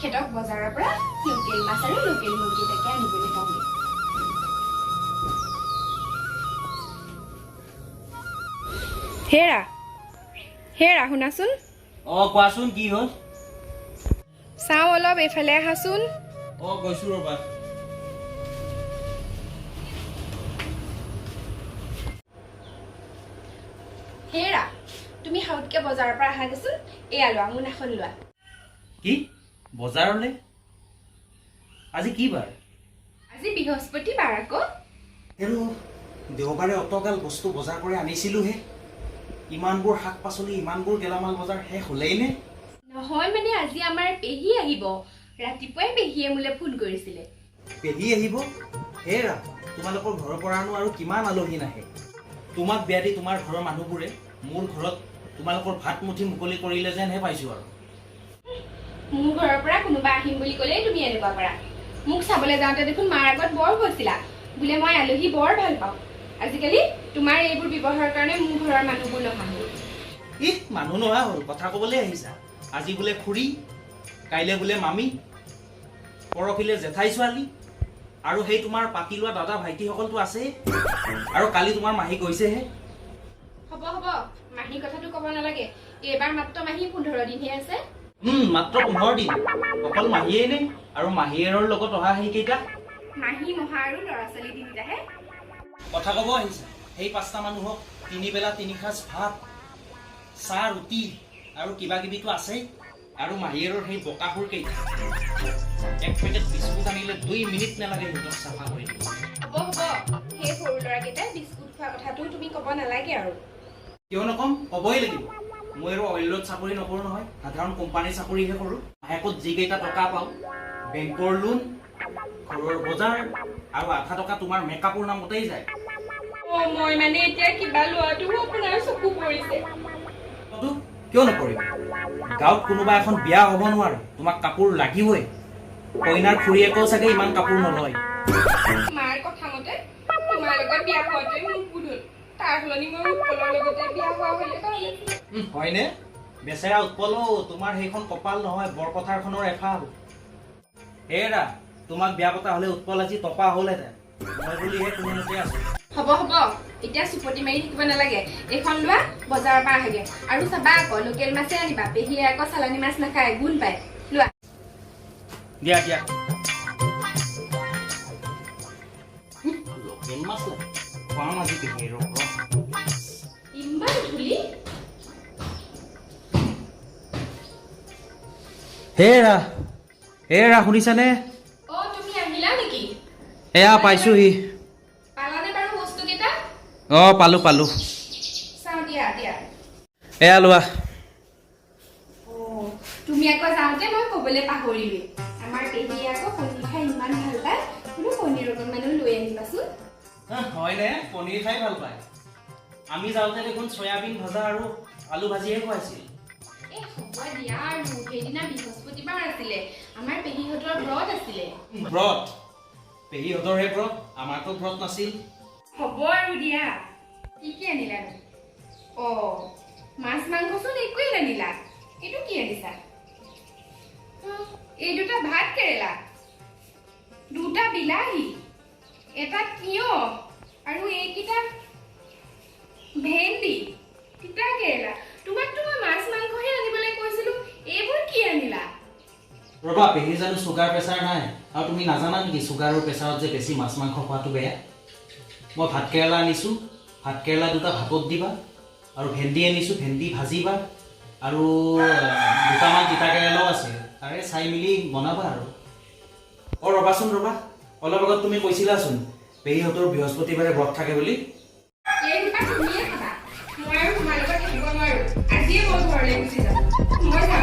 তেখেতক বজাৰৰ পৰা লোকেল মাছ আৰু লোকেল মুৰ্গী এটাকে আনিবলৈ কওঁগে হেৰা হেৰা শুনাচোন। অ কোৱাচোন কি হ'ল? চাওঁ অলপ এইফালে আহাচোন। অ গৈছো ৰবা। হেৰা তুমি সাউতকে বজাৰৰ পৰা আহাগেচোন এয়া লোৱা মোনাখন লোৱা। কি? বজাৰলে? আজি কি বাৰ? আজি বৃহস্পতিবাৰ আকৌ। হেল্ল' দেওবাৰে অতগাল বস্তু বজাৰ কৰি আনিছিলোহে। ইমানবোৰ শাক পাচলি ইমানবোৰ গেলামাল বজাৰ শেষ হ'লেই নে? নহয় মানে আজি আমাৰ পেহী আহিব। ৰাতিপুৱাই পেহীয়ে মোলৈ ফোন কৰিছিলে। পেহী আহিব? হেৰা তোমালোকৰ ঘৰৰ পৰানো আৰু কিমান আলহী নাহে? তোমাক বিয়া দি তোমাৰ ঘৰৰ মানুহবোৰে মোৰ ঘৰত তোমালোকৰ ভাত মুঠি মুকলি কৰিলে যেনহে পাইছোঁ আৰু। মোৰ ঘৰৰ পৰা কোনোবা আহিম বুলি ক'লেই তুমি এনেকুৱা কৰা। মোক চাবলৈ যাওঁতে দেখোন মাৰ আগত বৰ কৈছিলা বোলে মই আলহী বৰ ভাল পাওঁ। আজিকালি তোমাৰ এইবোৰ ব্যৱহাৰৰ কাৰণে মোৰ ঘৰৰ মানুহবোৰ নহা হ'ল ই মানুহ নোহোৱা হ'ল কথা ক'বলৈ আহিছা। আজি বোলে খুৰী কাইলৈ বোলে মামী পৰহিলে জেঠাই ছোৱালী আৰু সেই তোমাৰ পাতি লোৱা দাদা ভাইটিসকলতো আছেই আৰু কালি তোমাৰ মাহী গৈছেহে। হ'ব হ'ব মাহীৰ কথাটো ক'ব নালাগে। এইবাৰ মাত্ৰ মাহী পোন্ধৰ দিনহে আছে। মাত্ৰ পোন্ধৰ দিন। অকল মাহীয়েই নে? আৰু মাহীয়েৰৰ লগত অহা সেইকেইটা মাহী মহা আৰু ল'ৰা ছোৱালী তিনিটাহে। কথা ক'ব আহিছা। সেই পাঁচটা মানুহক তিনিবেলা তিনি সাঁজ ভাত চাহ ৰুটি আৰু কিবা কিবিতো আছেই। আৰু মাহীয়েৰৰ সেই বকাসুৰ কেইটা। এক পেকেট বিস্কুট আনিলে দুই মিনিট নালাগে সিহঁতক চাফা কৰি। হ'ব হ'ব। সেই সৰু ল'ৰাকেইটাই বিস্কুট খোৱা কথাটো তুমি ক'ব নালাগে আৰু। কিয় নকম? ক'বই লাগিব। মই আৰু অইলত চাকৰি নকৰোঁ নহয়। সাধাৰণ কোম্পানীৰ চাকৰিহে কৰোঁ। মাহেকত যিকেইটা টকা পাওঁ বেংকৰ লোন ঘৰৰ বজাৰ আৰু আধা টকা তোমাৰ মেকআপৰ নামতেই যায়। অ মই মানে এতিয়া কিবা লোৱাটো আপোনাৰ চকু পৰিছে। কিয় নকৰিম গাঁৱত কোনোবা এখন বিয়া হ'ব নোৱাৰে। তোমাক কাপোৰ লাগিবই। কইনাৰ খুৰীয়েকেও চাগে ইমান কাপোৰ নলয়। মাৰ কথা মতে তোমাৰ লগত বিয়া হোৱাটোৱে মোক ভুল সলনি মই উৎপলৰ লগতে বিয়া হোৱা হ'লে ভাল আছিলে। উম, হয়নে? বেচেৰা উৎপল তোমাৰ সেইখন কপাল নহয় বৰপথাৰখনৰ এফাল। হেৰা তোমাক বিয়া পতা হ'লে উৎপল আজি টপা হ'লহেঁতেন। মই বুলিহে কোনোমতে আছো। হ'ব হ'ব। এতিয়া চুপতি মাৰি থাকিব নালাগে। এইখন লোৱা বজাৰৰ পৰা আহেগে। আৰু চাবা আকৌ লোকেল মাছে আনিবা। পেহীয়ে আকৌ চালানী মাছ নাখায় গুণ পায়। লোৱা। দিয়া দিয়া। লোকেল মাছ লাগে ইমান হেৰা হেৰা শুনিছানে? অ তুমি আহিলা নেকি? এয়া পাইছোহি। পালানে বাৰু বস্তুকেইটা? অ পালো পালো। চাওঁ দিয়া দিয়া। এয়া লোৱা। তুমি আকৌ যাওঁতে মই ক'বলৈ পাহৰিলোৱেই আমাৰ পেহীয়ে আকৌ হয়নে পনীৰ খাই ভালো পায়। আমি যাওঁতে দেখোন চয়াবিন ভজা আৰু আলু ভাজিহে খুৱাইছিল। এ হ'ব দিয়া আৰু সেইদিনা বৃহস্পতিবাৰ আছিলে। আমাৰ পেহীহঁতৰ ব্ৰত আছিলে। ব্ৰত? পেহীহঁতৰহে ব্ৰত আমাৰতো ব্ৰত নাছিল। হ'ব আৰু দিয়া। কি কি আনিলানো অ মাছ মাংসচোন একোৱেই নানিলা। এইটো কি আনিছা? এই দুটা ভাত কেৰেলা। দুটা বিলাহী। এটা তিয়ঁহ আৰু এইকেইটা ভেন্দি তিতা কেৰেলা। তোমাকতো মই মাছ মাংসহে আনিবলৈ কৈছিলো এইবোৰ কি আনিলা? ৰবা পেহীৰ জানো চুগাৰ প্ৰেছাৰ নাই। আৰু তুমি নাজানা নেকি চুগাৰ আৰু প্ৰেছাৰত যে বেছি মাছ মাংস খোৱাটো বেয়া? মই ভাত কেৰেলা আনিছোঁ ভাত কেৰেলা দুটা ভাতত দিবা আৰু ভেন্দি আনিছোঁ ভেন্দি ভাজিবা আৰু দুটামান তিতা কেৰেলাও আছে। তাৰে চাই মেলি বনাবা আৰু। অঁ ৰবাচোন ৰবা। অলপ আগত তুমি কৈছিলাচোন পেহীহঁতৰ বৃহস্পতিবাৰে ব্ৰত থাকে বুলি। মই আৰু তোমাৰ লগত থাকিব নোৱাৰো। আজিয়ে মই ঘৰলৈ গুচি যাম।